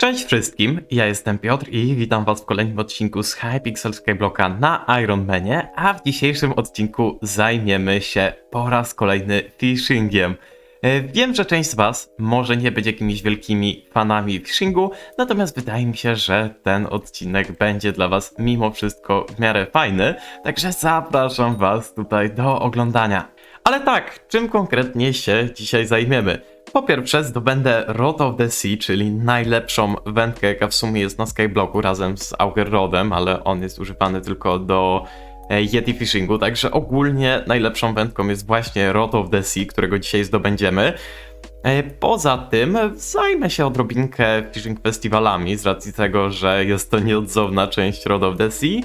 Cześć wszystkim, ja jestem Piotr i witam was w kolejnym odcinku z Hypixel Skyblocka na Ironmanie, a w dzisiejszym odcinku zajmiemy się po raz kolejny phishingiem. E, Wiem, że część z was może nie być jakimiś wielkimi fanami phishingu, natomiast wydaje mi się, że ten odcinek będzie dla was mimo wszystko w miarę fajny, także zapraszam was tutaj do oglądania. Ale tak, czym konkretnie się dzisiaj zajmiemy? Po pierwsze zdobędę Rod of the Sea, czyli najlepszą wędkę, jaka w sumie jest na Skyblocku razem z Auger Rodem, ale on jest używany tylko do e, Yeti Fishingu, także ogólnie najlepszą wędką jest właśnie Rod of the Sea, którego dzisiaj zdobędziemy. E, Poza tym zajmę się odrobinkę fishing festiwalami z racji tego, że jest to nieodzowna część Rod of the Sea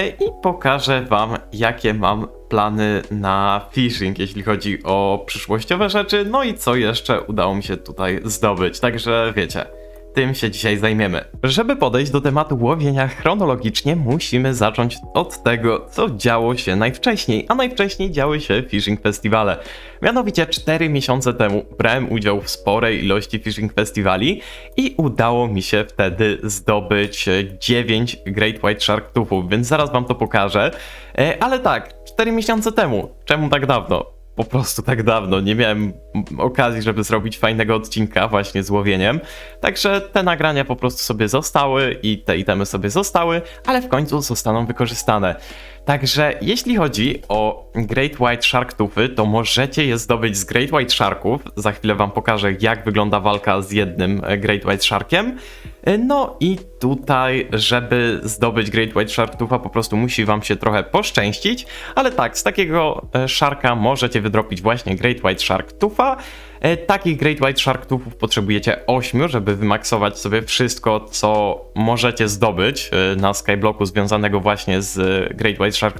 i pokażę wam jakie mam plany na phishing, jeśli chodzi o przyszłościowe rzeczy, no i co jeszcze udało mi się tutaj zdobyć, także wiecie. Tym się dzisiaj zajmiemy. Żeby podejść do tematu łowienia chronologicznie, musimy zacząć od tego, co działo się najwcześniej, a najwcześniej działy się fishing festiwale. Mianowicie 4 miesiące temu brałem udział w sporej ilości fishing festiwali i udało mi się wtedy zdobyć e, 9 Great White Shark Toothów, więc zaraz wam to pokażę. E, Ale tak, 4 miesiące temu. Czemu tak dawno? Po prostu tak dawno. Nie miałem okazji, żeby zrobić fajnego odcinka właśnie z łowieniem. Także te nagrania po prostu sobie zostały i te itemy sobie zostały, ale w końcu zostaną wykorzystane. Także jeśli chodzi o Great White Shark Toothy, to możecie je zdobyć z Great White Sharków. Za chwilę wam pokażę, jak wygląda walka z jednym Great White Sharkiem. E, No i tutaj, żeby zdobyć Great White Shark Tootha, po prostu musi wam się trochę poszczęścić, ale tak, z takiego e, Sharka możecie wydropić właśnie Great White Shark Tootha. E, Takich Great White Shark Toothów potrzebujecie 8, żeby wymaksować sobie wszystko, co możecie zdobyć na Skyblocku związanego właśnie z Great White Shark.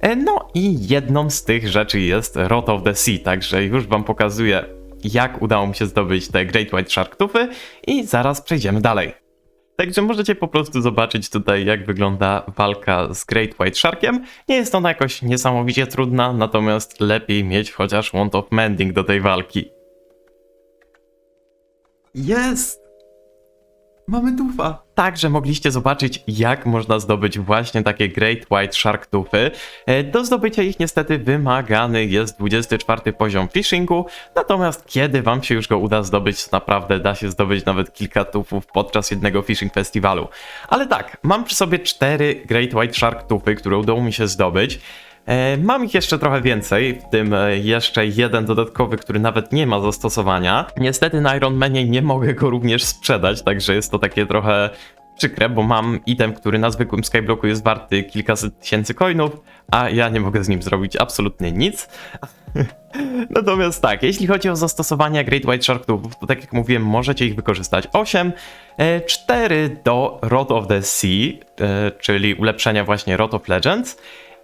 E, No i jedną z tych rzeczy jest Rot of the Sea, także już wam pokazuję, jak udało mi się zdobyć te Great White Shark Toothy i zaraz przejdziemy dalej. Także możecie po prostu zobaczyć tutaj, jak wygląda walka z Great White Sharkiem. Nie jest ona jakoś niesamowicie trudna, natomiast lepiej mieć chociaż Want of Mending do tej walki. Jest! Mamy tufa. Także mogliście zobaczyć, jak można zdobyć właśnie takie Great White Shark Toothy. E, Do zdobycia ich niestety wymagany jest 24 poziom fishingu, natomiast kiedy wam się już go uda zdobyć, naprawdę da się zdobyć nawet kilka tufów podczas jednego fishing festiwalu. Ale tak, mam przy sobie cztery Great White Shark Toothy, które udało mi się zdobyć. E, Mam ich jeszcze trochę więcej, w tym e, jeszcze jeden dodatkowy, który nawet nie ma zastosowania. Niestety na Ironmanie nie mogę go również sprzedać, także jest to takie trochę przykre, bo mam item, który na zwykłym Skyblocku jest warty kilkaset tysięcy coinów, a ja nie mogę z nim zrobić absolutnie nic. Natomiast tak, jeśli chodzi o zastosowania Great White Shark Toothów, to tak jak mówiłem, możecie ich wykorzystać 8, 4 do Rod of the Sea, e, czyli ulepszenia właśnie Rod of Legends,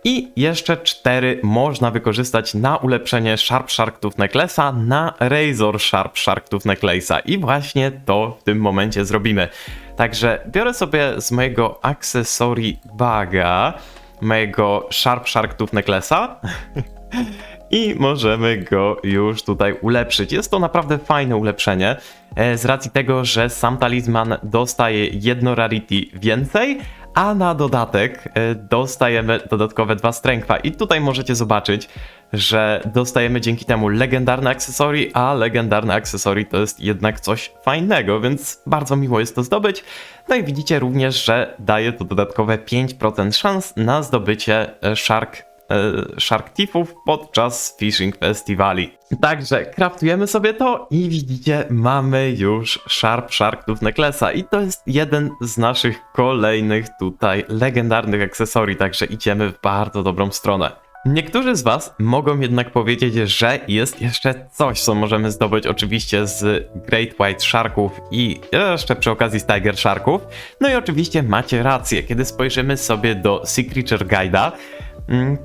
i jeszcze 4 można wykorzystać na ulepszenie Sharp Shark Tooth Necklace'a na Razor Sharp Shark Tooth Necklace'a. I właśnie to w tym momencie zrobimy. Także biorę sobie z mojego akcesory baga, mojego Sharp Shark Tooth Necklace'a i możemy go już tutaj ulepszyć. Jest to naprawdę fajne ulepszenie, e, z racji tego, że sam talizman dostaje jedno rarity więcej, a na dodatek e, dostajemy dodatkowe dwa strength'a. I tutaj możecie zobaczyć, że dostajemy dzięki temu legendarne akcesory, a legendarne akcesory to jest jednak coś fajnego, więc bardzo miło jest to zdobyć. No i widzicie również, że daje to dodatkowe 5% szans na zdobycie e, Shark e, Shark Thiefów podczas Fishing Festivali. Także kraftujemy sobie to i widzicie, mamy już Sharp Shark Tooth Necklace'a i to jest jeden z naszych kolejnych tutaj legendarnych akcesorii, także idziemy w bardzo dobrą stronę. Niektórzy z Was mogą jednak powiedzieć, że jest jeszcze coś, co możemy zdobyć oczywiście z Great White Sharków i jeszcze przy okazji z Tiger Sharków. No i oczywiście macie rację, kiedy spojrzymy sobie do Sea Creature Guide'a,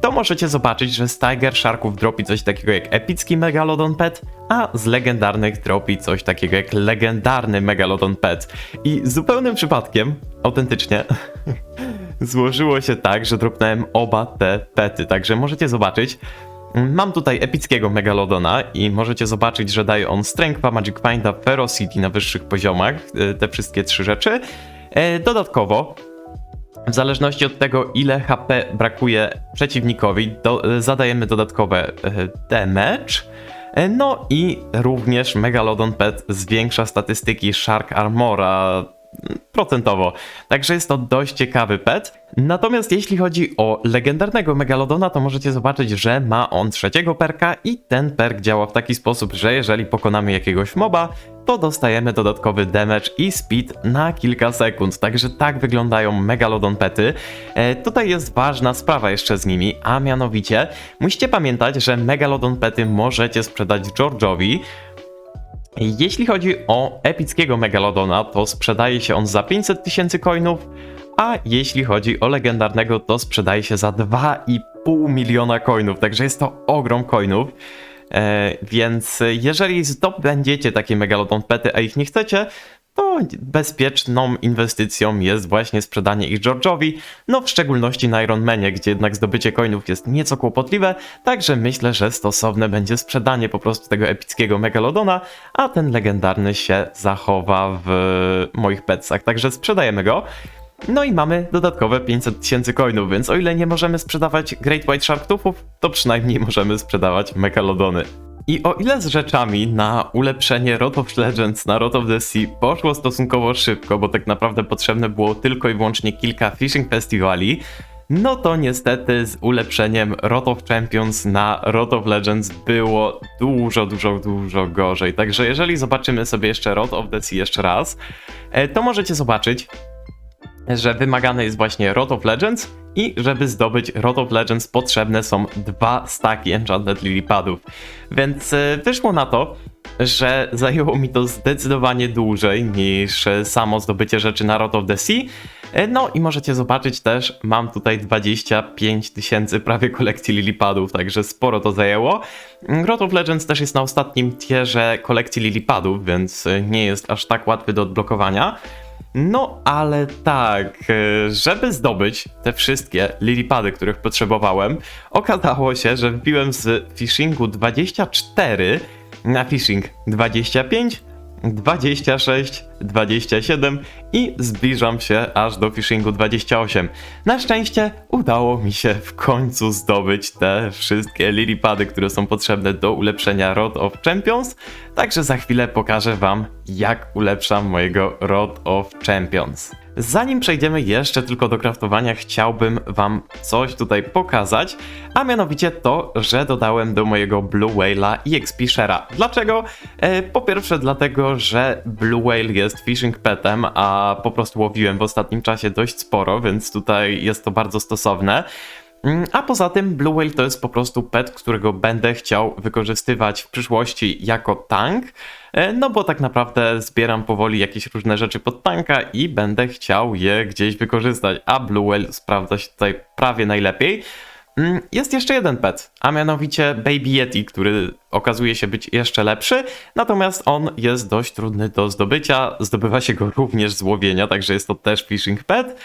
to możecie zobaczyć, że z Tiger Sharków dropi coś takiego jak epicki Megalodon Pet, a z legendarnych dropi coś takiego jak legendarny Megalodon Pet. I zupełnym przypadkiem, autentycznie, złożyło się tak, że dropnąłem oba te pety, także możecie zobaczyć, Mam tutaj epickiego Megalodona i możecie zobaczyć, że daje on Strength'a, Magic Finda, Ferocity na wyższych poziomach, e, te wszystkie trzy rzeczy. E, Dodatkowo, w zależności od tego, ile HP brakuje przeciwnikowi, do, e, zadajemy dodatkowe damage. E, No i również Megalodon Pet zwiększa statystyki Shark Armora mm, procentowo. Także jest to dość ciekawy pet. Natomiast jeśli chodzi o legendarnego Megalodona, to możecie zobaczyć, że ma on trzeciego perka i ten perk działa w taki sposób, że jeżeli pokonamy jakiegoś moba, to dostajemy dodatkowy damage i speed na kilka sekund. Także tak wyglądają Megalodon pety. E, tutaj jest ważna sprawa jeszcze z nimi, a mianowicie musicie pamiętać, że Megalodon pety możecie sprzedać George'owi, jeśli chodzi o epickiego Megalodona, to sprzedaje się on za 500 tysięcy coinów, a jeśli chodzi o legendarnego, to sprzedaje się za 2,5 miliona coinów, także jest to ogrom coinów. E, więc jeżeli zdobędziecie takie Megalodon pety, a ich nie chcecie, to bezpieczną inwestycją jest właśnie sprzedanie ich George'owi, no w szczególności na Ironmanie, gdzie jednak zdobycie coinów jest nieco kłopotliwe, także myślę, że stosowne będzie sprzedanie po prostu tego epickiego Megalodona, a ten legendarny się zachowa w moich petsach, także sprzedajemy go. No i mamy dodatkowe 500 tysięcy coinów, więc o ile nie możemy sprzedawać Great White Shark Toothów, to przynajmniej możemy sprzedawać Megalodony. I o ile z rzeczami na ulepszenie Rot of Legends na Rot of the Sea poszło stosunkowo szybko, bo tak naprawdę potrzebne było tylko i wyłącznie kilka fishing festiwali, no to niestety z ulepszeniem Rot of Champions na Rot of Legends było dużo, dużo, dużo gorzej. Także jeżeli zobaczymy sobie jeszcze Rot of the Sea jeszcze raz, e, to możecie zobaczyć, że wymagane jest właśnie Rot of Legends i żeby zdobyć Rot of Legends potrzebne są dwa staki Enchanted Lilypadów. Więc e, wyszło na to, że zajęło mi to zdecydowanie dłużej niż samo zdobycie rzeczy na Rot of the Sea. E, No i możecie zobaczyć też, mam tutaj 25 tysięcy prawie kolekcji Lilypadów, także sporo to zajęło. Rot of Legends też jest na ostatnim tierze kolekcji Lilypadów, więc e, nie jest aż tak łatwy do odblokowania. No, ale tak, e, żeby zdobyć te wszystkie lilipady, których potrzebowałem, okazało się, że wbiłem z fishingu 24 na phishing 25, 26, 27 i zbliżam się aż do fishingu 28. Na szczęście udało mi się w końcu zdobyć te wszystkie lilipady, które są potrzebne do ulepszenia Rod of Champions, także za chwilę pokażę wam jak ulepszam mojego Rod of Champions. Zanim przejdziemy jeszcze tylko do craftowania, chciałbym wam coś tutaj pokazać, a mianowicie to, że dodałem do mojego Blue Whale'a EXP Share'a. Dlaczego? E, po pierwsze dlatego, że Blue Whale jest fishing petem, a po prostu łowiłem w ostatnim czasie dość sporo, więc tutaj jest to bardzo stosowne. Mm, A poza tym Blue Whale to jest po prostu pet, którego będę chciał wykorzystywać w przyszłości jako tank, e, no bo tak naprawdę zbieram powoli jakieś różne rzeczy pod tanka i będę chciał je gdzieś wykorzystać, a Blue Whale sprawdza się tutaj prawie najlepiej. Mm, Jest jeszcze jeden pet, a mianowicie Baby Yeti, który okazuje się być jeszcze lepszy, natomiast on jest dość trudny do zdobycia, zdobywa się go również z łowienia, także jest to też fishing pet.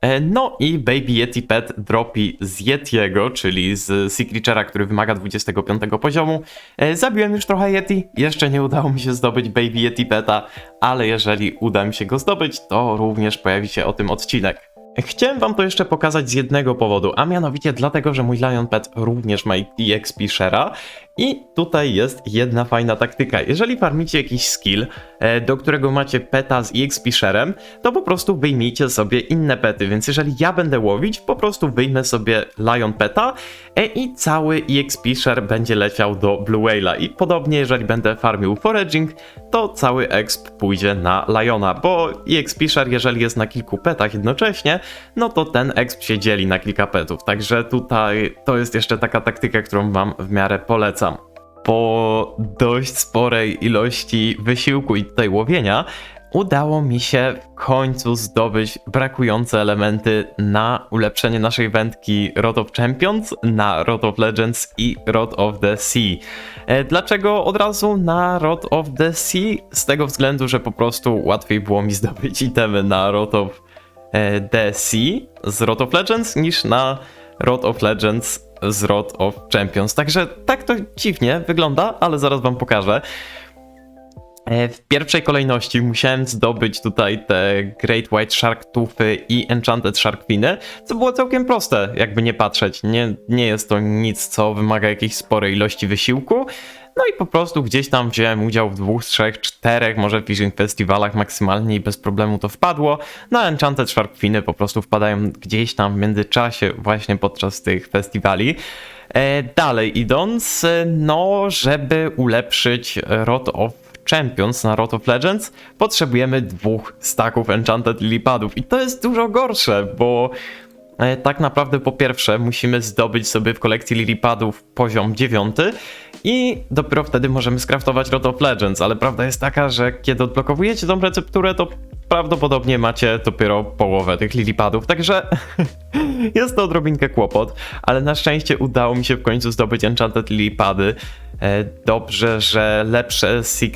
E, No i Baby Yeti Pet dropi z Yetiego, czyli z Sea Creature'a, który wymaga 25 poziomu. E, Zabiłem już trochę Yeti, jeszcze nie udało mi się zdobyć Baby Yeti Peta, ale jeżeli uda mi się go zdobyć, to również pojawi się o tym odcinek. Chciałem wam to jeszcze pokazać z jednego powodu, a mianowicie dlatego, że mój Lion Pet również ma EXP Share'a i tutaj jest jedna fajna taktyka. Jeżeli farmicie jakiś skill, e, do którego macie peta z EXP Share'em, to po prostu wyjmijcie sobie inne pety, więc jeżeli ja będę łowić, po prostu wyjmę sobie Lion Peta e, i cały EXP Share będzie leciał do Blue Whale'a. I podobnie jeżeli będę farmił Foraging, to cały exp pójdzie na Liona, bo EXP Share jeżeli jest na kilku petach jednocześnie, no to ten exp się dzieli na kilka petów, także tutaj to jest jeszcze taka taktyka, którą wam w miarę polecam po dość sporej ilości wysiłku i tutaj łowienia, udało mi się w końcu zdobyć brakujące elementy na ulepszenie naszej wędki Rod of Champions, na Rod of Legends i Rod of the Sea. E, Dlaczego od razu na Rod of the Sea? Z tego względu, że po prostu łatwiej było mi zdobyć itemy na Rod of e, the Sea z Rod of Legends niż na Rod of Legends z Rod of Champions. Także tak to dziwnie wygląda, ale zaraz wam pokażę. E, W pierwszej kolejności musiałem zdobyć tutaj te Great White Shark Tufy i Enchanted Shark Finy, co było całkiem proste, jakby nie patrzeć. Nie, nie jest to nic, co wymaga jakiejś sporej ilości wysiłku. No i po prostu gdzieś tam wziąłem udział w dwóch, trzech, czterech może fishing festiwalach maksymalnie i bez problemu to wpadło. Na Enchanted Shark Finy po prostu wpadają gdzieś tam w międzyczasie właśnie podczas tych festiwali. E, dalej idąc, e, no żeby ulepszyć Rod of Champions na Rot of Legends potrzebujemy dwóch staków Enchanted Lilypadów i to jest dużo gorsze, bo tak naprawdę po pierwsze musimy zdobyć sobie w kolekcji Lilypadów poziom 9 i dopiero wtedy możemy skraftować Rot of Legends, ale prawda jest taka, że kiedy odblokowujecie tą recepturę, to prawdopodobnie macie dopiero połowę tych Lilypadów, także jest to odrobinkę kłopot, ale na szczęście udało mi się w końcu zdobyć Enchanted Lilypady. E, Dobrze, że lepsze Sea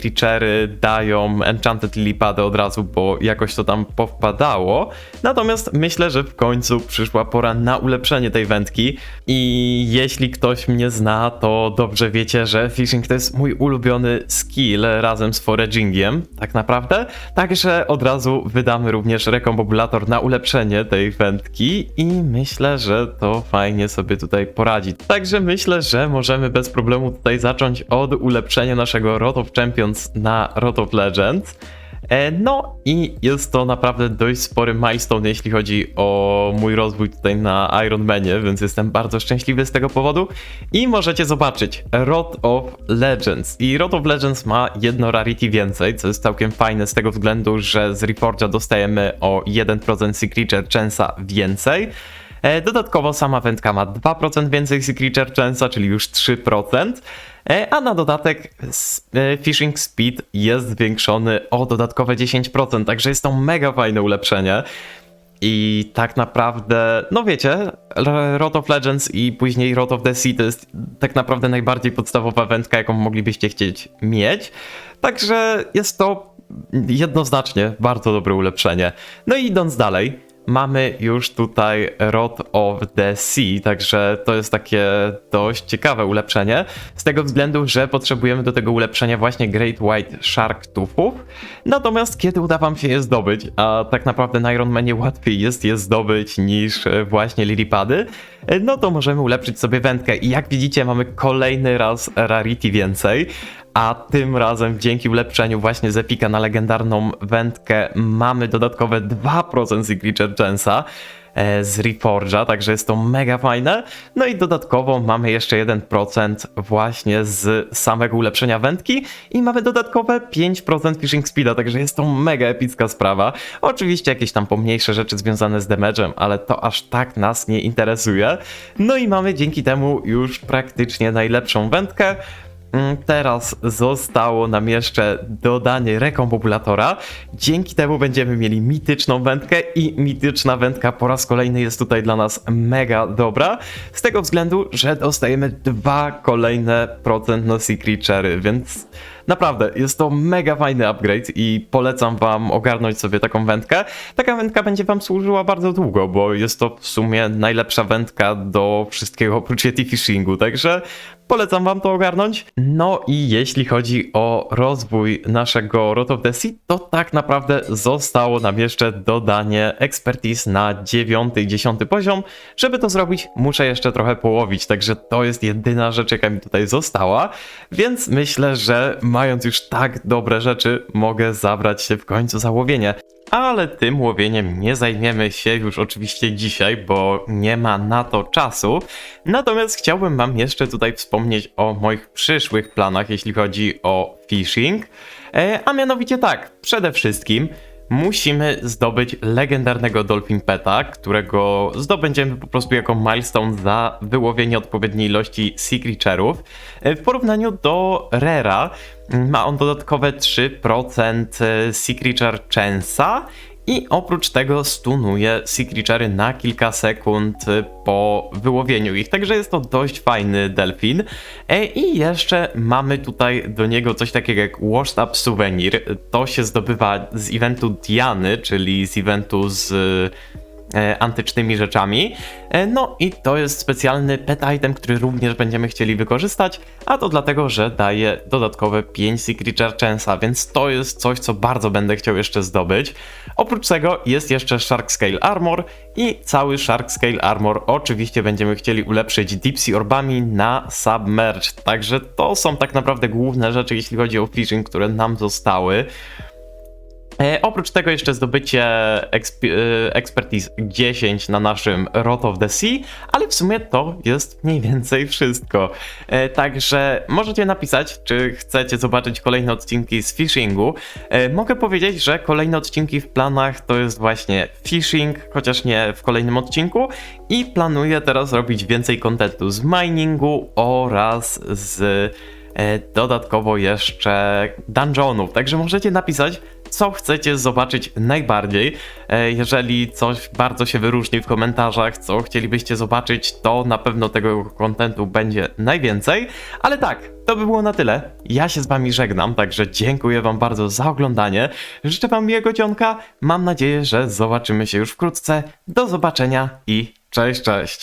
dają Enchanted Lilypady od razu, bo jakoś to tam powpadało. Natomiast myślę, że w końcu przyszła pora na ulepszenie tej wędki i jeśli ktoś mnie zna, to dobrze wiecie, że fishing to jest mój ulubiony skill razem z foragingiem, tak naprawdę. Także od razu wydamy również rekombobulator na ulepszenie tej wędki i myślę, że to fajnie sobie tutaj poradzi. Także myślę, że możemy bez problemu tutaj zacząć od ulepszenia naszego Rot of Champions na Rot of Legends. E, No i jest to naprawdę dość spory milestone, jeśli chodzi o mój rozwój tutaj na Ironmanie, więc jestem bardzo szczęśliwy z tego powodu. I możecie zobaczyć Rot of Legends. I Rot of Legends ma jedno rarity więcej, co jest całkiem fajne z tego względu, że z Reforge'a dostajemy o 1% Sea Creature Chance'a więcej. E, Dodatkowo sama wędka ma 2% więcej Sea Creature Chance'a, czyli już 3%. E, A na dodatek e, Fishing Speed jest zwiększony o dodatkowe 10%, także jest to mega fajne ulepszenie. I tak naprawdę, no wiecie, R- Rot of Legends i później Rot of the Sea to jest tak naprawdę najbardziej podstawowa wędka, jaką moglibyście chcieć mieć. Także jest to jednoznacznie bardzo dobre ulepszenie. No i idąc dalej, mamy już tutaj Rot of the Sea, także to jest takie dość ciekawe ulepszenie, z tego względu, że potrzebujemy do tego ulepszenia właśnie Great White Shark Tufów, natomiast kiedy uda wam się je zdobyć, a tak naprawdę na Ironmanie łatwiej jest je zdobyć niż właśnie Lilypady, e, no to możemy ulepszyć sobie wędkę. I jak widzicie mamy kolejny raz Rarity więcej, a tym razem dzięki ulepszeniu właśnie z Epika na legendarną wędkę mamy dodatkowe 2% Signature Chance'a e, z Reforge'a, także jest to mega fajne. No i dodatkowo mamy jeszcze 1% właśnie z samego ulepszenia wędki i mamy dodatkowe 5% Fishing Speeda, także jest to mega epicka sprawa. Oczywiście jakieś tam pomniejsze rzeczy związane z damage'em, ale to aż tak nas nie interesuje. No i mamy dzięki temu już praktycznie najlepszą wędkę. Mm, Teraz zostało nam jeszcze dodanie rekombobulatora. Dzięki temu będziemy mieli mityczną wędkę i mityczna wędka po raz kolejny jest tutaj dla nas mega dobra. Z tego względu, że dostajemy dwa kolejne procent na Sea Creature'y, więc naprawdę jest to mega fajny upgrade i polecam wam ogarnąć sobie taką wędkę. Taka wędka będzie wam służyła bardzo długo, bo jest to w sumie najlepsza wędka do wszystkiego oprócz Yeti Fishingu, także Polecam wam to ogarnąć. No i jeśli chodzi o rozwój naszego Rot of the Sea, to tak naprawdę zostało nam jeszcze dodanie expertise na 9 i 10 poziom. Żeby to zrobić, muszę jeszcze trochę połowić, także to jest jedyna rzecz, jaka mi tutaj została. Więc myślę, że mając już tak dobre rzeczy, mogę zabrać się w końcu za łowienie. Ale tym łowieniem nie zajmiemy się już oczywiście dzisiaj, bo nie ma na to czasu. Natomiast chciałbym Wam jeszcze tutaj wspomnieć o moich przyszłych planach, jeśli chodzi o fishing. E, a mianowicie tak, przede wszystkim musimy zdobyć legendarnego Dolphin Peta, którego zdobędziemy po prostu jako milestone za wyłowienie odpowiedniej ilości Sea Creature'ów. E, W porównaniu do Rera ma on dodatkowe 3% Sea Creature Chance'a i oprócz tego stunuje Sea Creature'y na kilka sekund po wyłowieniu ich, także jest to dość fajny delfin. E, I jeszcze mamy tutaj do niego coś takiego jak Washed Up Souvenir. To się zdobywa z eventu Diany, czyli z eventu z antycznymi rzeczami. E, no i to jest specjalny pet item, który również będziemy chcieli wykorzystać, a to dlatego, że daje dodatkowe 5 Secret Chance'a, więc to jest coś, co bardzo będę chciał jeszcze zdobyć. Oprócz tego jest jeszcze Shark Scale Armor i cały Shark Scale Armor oczywiście będziemy chcieli ulepszyć Deep Sea Orbami na Submerge, także to są tak naprawdę główne rzeczy, jeśli chodzi o fishing, które nam zostały. E, oprócz tego jeszcze zdobycie exp e, Expertise 10 na naszym Rot of the Sea, ale w sumie to jest mniej więcej wszystko. E, także możecie napisać, czy chcecie zobaczyć kolejne odcinki z fishingu. E, mogę powiedzieć, że kolejne odcinki w planach to jest właśnie fishing, chociaż nie w kolejnym odcinku i planuję teraz robić więcej kontentu z miningu oraz z dodatkowo jeszcze dungeonów. Także możecie napisać, co chcecie zobaczyć najbardziej. E, Jeżeli coś bardzo się wyróżni w komentarzach, co chcielibyście zobaczyć, to na pewno tego kontentu będzie najwięcej. Ale tak, to by było na tyle. Ja się z wami żegnam, także dziękuję wam bardzo za oglądanie. Życzę wam miłego dzionka. Mam nadzieję, że zobaczymy się już wkrótce. Do zobaczenia i cześć, cześć.